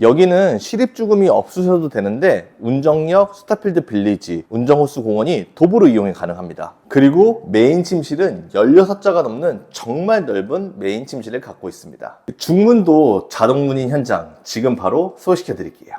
여기는 시립 주금이 없으셔도 되는데 운정역 스타필드 빌리지 운정호수 공원이 도보로 이용이 가능합니다. 그리고 메인 침실은 16자가 넘는 정말 넓은 메인 침실을 갖고 있습니다. 중문도 자동문인 현장 지금 바로 소개시켜 드릴게요.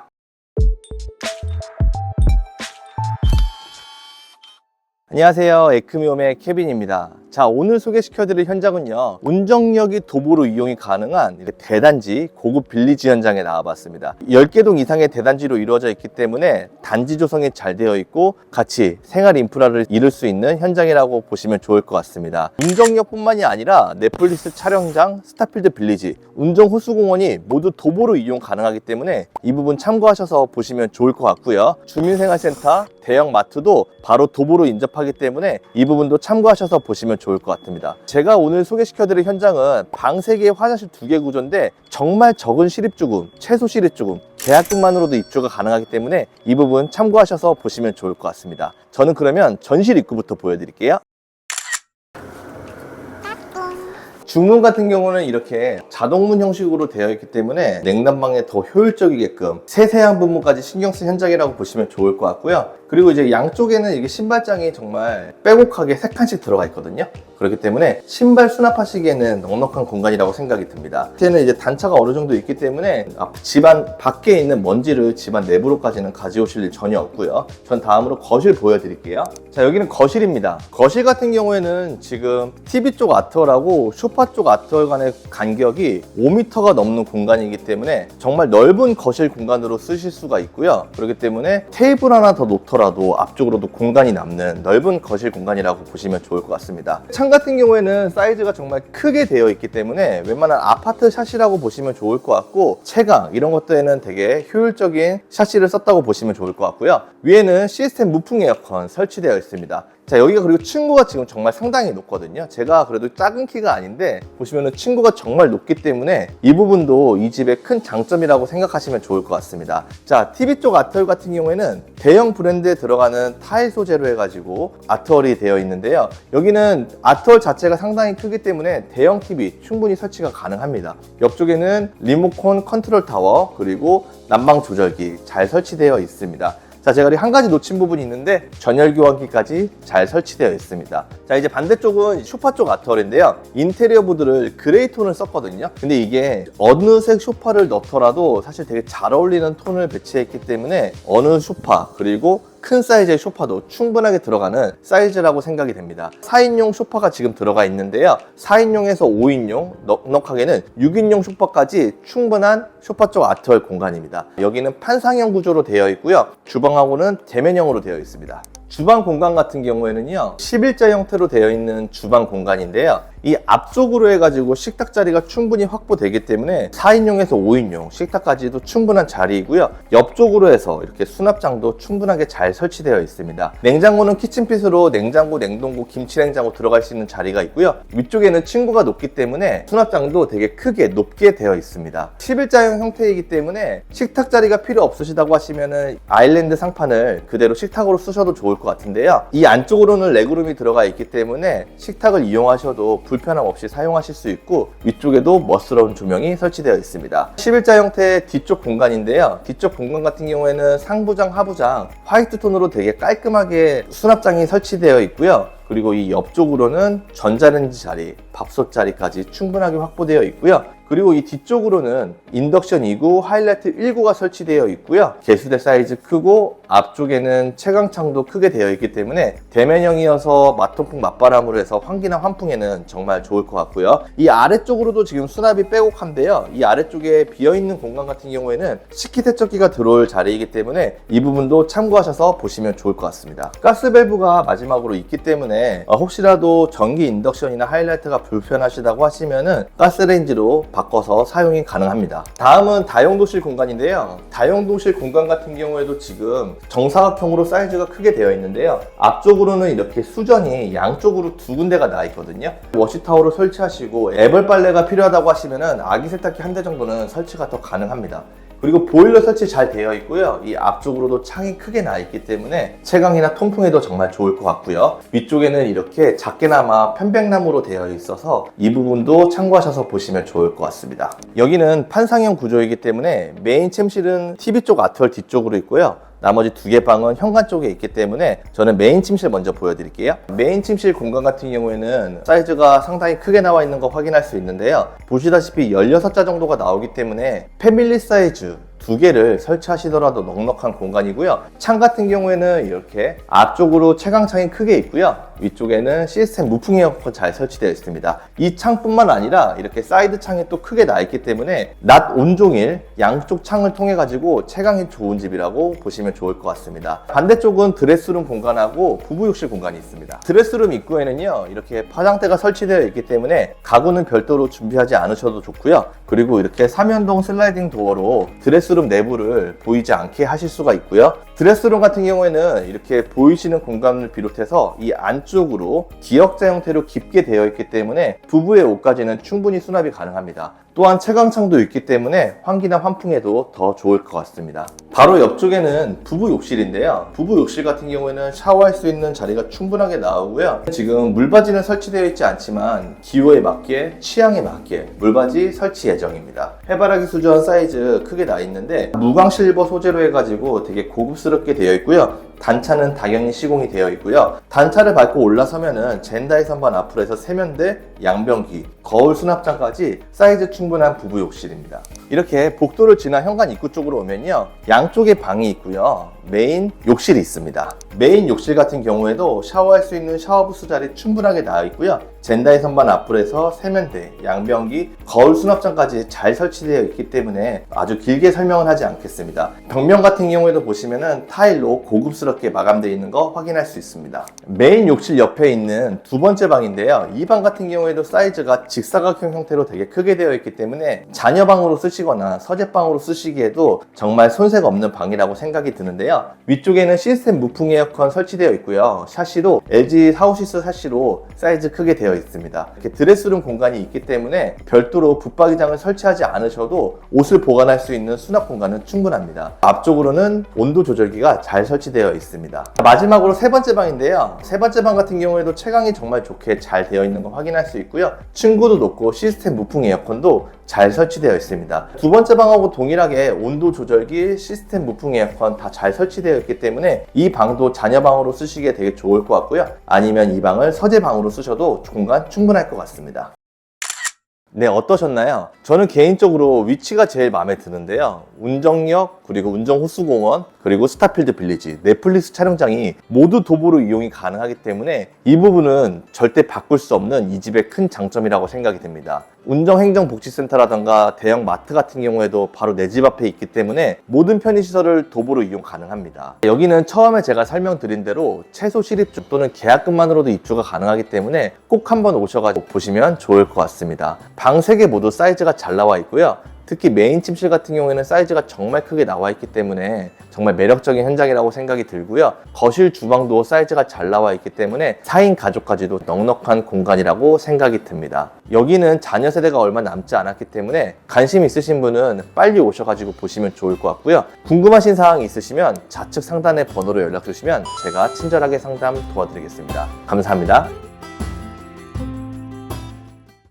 안녕하세요. 에크미홈의 케빈입니다. 자, 오늘 소개시켜드릴 현장은요, 운정역이 도보로 이용이 가능한 대단지 고급 빌리지 현장에 나와봤습니다. 10개 동 이상의 대단지로 이루어져 있기 때문에 단지 조성이 잘 되어 있고 같이 생활 인프라를 이룰 수 있는 현장이라고 보시면 좋을 것 같습니다. 운정역 뿐만이 아니라 넷플릭스 촬영장, 스타필드 빌리지, 운정 호수공원이 모두 도보로 이용 가능하기 때문에 이 부분 참고하셔서 보시면 좋을 것 같고요. 주민생활센터, 대형 마트도 바로 도보로 인접하기 때문에 이 부분도 참고하셔서 보시면 좋을 것 같습니다. 제가 오늘 소개시켜드릴 현장은 방 3개, 화장실 2개 구조인데 정말 적은 시립주금, 최소 시립주금, 계약금만으로도 입주가 가능하기 때문에 이 부분 참고하셔서 보시면 좋을 것 같습니다. 저는 그러면 전실 입구부터 보여드릴게요. 중문 같은 경우는 이렇게 자동문 형식으로 되어 있기 때문에 냉난방에 더 효율적이게끔 세세한 부분까지 신경 쓴 현장이라고 보시면 좋을 것 같고요. 그리고 이제 양쪽에는 이게 신발장이 정말 빼곡하게 세 칸씩 들어가 있거든요. 그렇기 때문에 신발 수납하시기에는 넉넉한 공간이라고 생각이 듭니다. 밑에는 이제 단차가 어느 정도 있기 때문에 앞- 집안 밖에 있는 먼지를 집안 내부로까지는 가져오실 일 전혀 없고요. 전 다음으로 거실 보여드릴게요. 자 여기는 거실입니다. 거실 같은 경우에는 지금 TV 쪽 아트월하고 소파 쪽 아트월 간의 간격이 5m가 넘는 공간이기 때문에 정말 넓은 거실 공간으로 쓰실 수가 있고요. 그렇기 때문에 테이블 하나 더 놓더라도 앞쪽으로도 공간이 남는 넓은 거실 공간이라고 보시면 좋을 것 같습니다. 창 같은 경우에는 사이즈가 정말 크게 되어 있기 때문에 웬만한 아파트 샷이라고 보시면 좋을 것 같고 채광 이런 것들에는 되게 효율적인 샷시를 썼다고 보시면 좋을 것 같고요. 위에는 시스템 무풍 에어컨 설치되어 있습니다. 자 여기가 그리고 층고가 지금 정말 상당히 높거든요. 제가 그래도 작은 키가 아닌데 보시면은 층고가 정말 높기 때문에 이 부분도 이 집의 큰 장점이라고 생각하시면 좋을 것 같습니다. 자 TV 쪽 아트월 같은 경우에는 대형 브랜드에 들어가는 타일 소재로 해가지고 아트월이 되어 있는데요. 여기는 아트월 자체가 상당히 크기 때문에 대형 TV 충분히 설치가 가능합니다. 옆쪽에는 리모컨 컨트롤 타워 그리고 난방 조절기 잘 설치되어 있습니다 자, 제가 한 가지 놓친 부분이 있는데 전열 교환기까지 잘 설치되어 있습니다. 자, 이제 반대쪽은 쇼파 쪽 아트월인데요. 인테리어 부드를 그레이 톤을 썼거든요. 근데 이게 어느 색 쇼파를 넣더라도 사실 되게 잘 어울리는 톤을 배치했기 때문에 어느 쇼파 그리고 큰 사이즈의 쇼파도 충분하게 들어가는 사이즈라고 생각이 됩니다. 4인용 쇼파가 지금 들어가 있는데요. 4인용에서 5인용, 넉넉하게는 6인용 쇼파까지 충분한 쇼파 쪽 아트월 공간입니다. 여기는 판상형 구조로 되어 있고요. 주방하고는 대면형으로 되어 있습니다. 주방 공간 같은 경우에는요 11자 형태로 되어 있는 주방 공간인데요. 이 앞쪽으로 해가지고 식탁 자리가 충분히 확보되기 때문에 4인용에서 5인용 식탁까지도 충분한 자리이고요. 옆쪽으로 해서 이렇게 수납장도 충분하게 잘 설치되어 있습니다. 냉장고는 키친핏으로 냉장고, 냉동고, 김치냉장고 들어갈 수 있는 자리가 있고요. 위쪽에는 층고가 높기 때문에 수납장도 되게 크게 높게 되어 있습니다. 11자형 형태이기 때문에 식탁 자리가 필요 없으시다고 하시면은 아일랜드 상판을 그대로 식탁으로 쓰셔도 것 같은데요. 이 안쪽으로는 레그룸이 들어가 있기 때문에 식탁을 이용하셔도 불편함 없이 사용하실 수 있고 위쪽에도 멋스러운 조명이 설치되어 있습니다. 11자 형태의 뒤쪽 공간인데요. 뒤쪽 공간 같은 경우에는 상부장, 하부장 화이트 톤으로 되게 깔끔하게 수납장이 설치되어 있고요. 그리고 이 옆쪽으로는 전자레인지 자리, 밥솥 자리까지 충분하게 확보되어 있고요. 그리고 이 뒤쪽으로는 인덕션 2구, 하이라이트 1구가 설치되어 있고요. 개수대 사이즈 크고 앞쪽에는 채광창도 크게 되어 있기 때문에 대면형이어서 마통풍 맞바람으로 해서 환기나 환풍에는 정말 좋을 것 같고요. 이 아래쪽으로도 지금 수납이 빼곡한데요. 이 아래쪽에 비어있는 공간 같은 경우에는 식기 세척기가 들어올 자리이기 때문에 이 부분도 참고하셔서 보시면 좋을 것 같습니다. 가스 밸브가 마지막으로 있기 때문에 어, 혹시라도 전기 인덕션이나 하이라이트가 불편하시다고 하시면은 가스레인지로 바꿔서 사용이 가능합니다. 다음은 다용도실 공간인데요. 다용도실 공간 같은 경우에도 지금 정사각형으로 사이즈가 크게 되어 있는데요. 앞쪽으로는 이렇게 수전이 양쪽으로 두 군데가 나 있거든요. 워시타워를 설치하시고 애벌 빨래가 필요하다고 하시면은 아기 세탁기 한 대 정도는 설치가 더 가능합니다. 그리고 보일러 설치 잘 되어 있고요. 이 앞쪽으로도 창이 크게 나 있기 때문에 채광이나 통풍에도 정말 좋을 것 같고요. 위쪽에는 이렇게 작게나마 편백나무로 되어 있어서 이 부분도 참고하셔서 보시면 좋을 것 같습니다. 여기는 판상형 구조이기 때문에 메인 침실은 TV 쪽 아트월 뒤쪽으로 있고요. 나머지 두 개 방은 현관 쪽에 있기 때문에 저는 메인 침실 먼저 보여드릴게요. 메인 침실 공간 같은 경우에는 사이즈가 상당히 크게 나와 있는 거 확인할 수 있는데요. 보시다시피 16자 정도가 나오기 때문에 패밀리 사이즈 두 개를 설치하시더라도 넉넉한 공간이고요. 창 같은 경우에는 이렇게 앞쪽으로 채광창이 크게 있고요. 위쪽에는 시스템 무풍 에어컨 잘 설치되어 있습니다. 이 창뿐만 아니라 이렇게 사이드 창이 또 크게 나 있기 때문에 낮 온종일 양쪽 창을 통해 가지고 채광이 좋은 집이라고 보시면 좋을 것 같습니다. 반대쪽은 드레스룸 공간하고 부부 욕실 공간이 있습니다. 드레스룸 입구에는요 이렇게 화장대가 설치되어 있기 때문에 가구는 별도로 준비하지 않으셔도 좋고요. 그리고 이렇게 삼연동 슬라이딩 도어로 드레스 룸 내부를 보이지 않게 하실 수가 있고요. 드레스룸 같은 경우에는 이렇게 보이시는 공간을 비롯해서 이 안쪽으로 기역자 형태로 깊게 되어 있기 때문에 부부의 옷까지는 충분히 수납이 가능합니다. 또한 채광창도 있기 때문에 환기나 환풍에도 더 좋을 것 같습니다. 바로 옆쪽에는 부부 욕실인데요. 부부 욕실 같은 경우에는 샤워할 수 있는 자리가 충분하게 나오고요. 지금 물바지는 설치되어 있지 않지만 기호에 맞게 취향에 맞게 물바지 설치 예정입니다. 해바라기 수전 사이즈 크게 나 있는데 무광 실버 소재로 해가지고 되게 고급스럽게 되어 있고요. 단차는 다경이 시공이 되어 있고요. 단차를 밟고 올라서면은 젠다이 선반 앞으로 해서 세면대, 양변기, 거울 수납장까지 사이즈 충분한 부부 욕실입니다. 이렇게 복도를 지나 현관 입구 쪽으로 오면요. 양쪽에 방이 있고요. 메인 욕실이 있습니다. 메인 욕실 같은 경우에도 샤워할 수 있는 샤워부스 자리 충분하게 나와 있고요. 젠다이 선반 해서 세면대, 양변기, 거울 수납장까지 잘 설치되어 있기 때문에 아주 길게 설명을 하지 않겠습니다. 벽면 같은 경우에도 보시면은 타일로 고급스럽게 마감되어 있는 거 확인할 수 있습니다. 메인 욕실 옆에 있는 두 번째 방인데요. 이 방 같은 경우에도 사이즈가 직사각형 형태로 되게 크게 되어 있기 때문에 자녀방으로 쓰시거나 서재방으로 쓰시기에도 정말 손색 없는 방이라고 생각이 드는데요. 위쪽에는 시스템 무풍 에어컨 설치되어 있고요. 샤시도 LG 사오시스 샤시로 사이즈 크게 되어 있습니다. 이렇게 드레스룸 공간이 있기 때문에 별도로 붙박이장을 설치하지 않으셔도 옷을 보관할 수 있는 수납 공간은 충분합니다. 앞쪽으로는 온도 조절기가 잘 설치되어 있습니다. 마지막으로 세 번째 방인데요. 세 번째 방 같은 경우에도 채광이 정말 좋게 잘 되어 있는 거 확인할 수 있고요. 층고도 높고 시스템 무풍 에어컨도 잘 설치되어 있습니다. 두 번째 방하고 동일하게 온도 조절기, 시스템 무풍 에어컨 다 잘 설치되어 있기 때문에 이 방도 자녀 방으로 쓰시기에 되게 좋을 것 같고요. 아니면 이 방을 서재 방으로 쓰셔도 공간 충분할 것 같습니다. 네, 어떠셨나요? 저는 개인적으로 위치가 제일 마음에 드는데요. 운정역, 그리고 운정호수공원, 그리고 스타필드 빌리지, 넷플릭스 촬영장이 모두 도보로 이용이 가능하기 때문에 이 부분은 절대 바꿀 수 없는 이 집의 큰 장점이라고 생각이 됩니다. 운정행정복지센터라던가 대형 마트 같은 경우에도 바로 내 집 앞에 있기 때문에 모든 편의시설을 도보로 이용 가능합니다. 여기는 처음에 제가 설명드린 대로 최소 실입주 또는 계약금만으로도 입주가 가능하기 때문에 꼭 한번 오셔가지고 보시면 좋을 것 같습니다. 방 3개 모두 사이즈가 잘 나와 있고요. 특히 메인 침실 같은 경우에는 사이즈가 정말 크게 나와 있기 때문에 정말 매력적인 현장이라고 생각이 들고요. 거실 주방도 사이즈가 잘 나와 있기 때문에 4인 가족까지도 넉넉한 공간이라고 생각이 듭니다. 여기는 자녀 세대가 얼마 남지 않았기 때문에 관심 있으신 분은 빨리 오셔가지고 보시면 좋을 것 같고요. 궁금하신 사항이 있으시면 좌측 상단의 번호로 연락 주시면 제가 친절하게 상담 도와드리겠습니다. 감사합니다.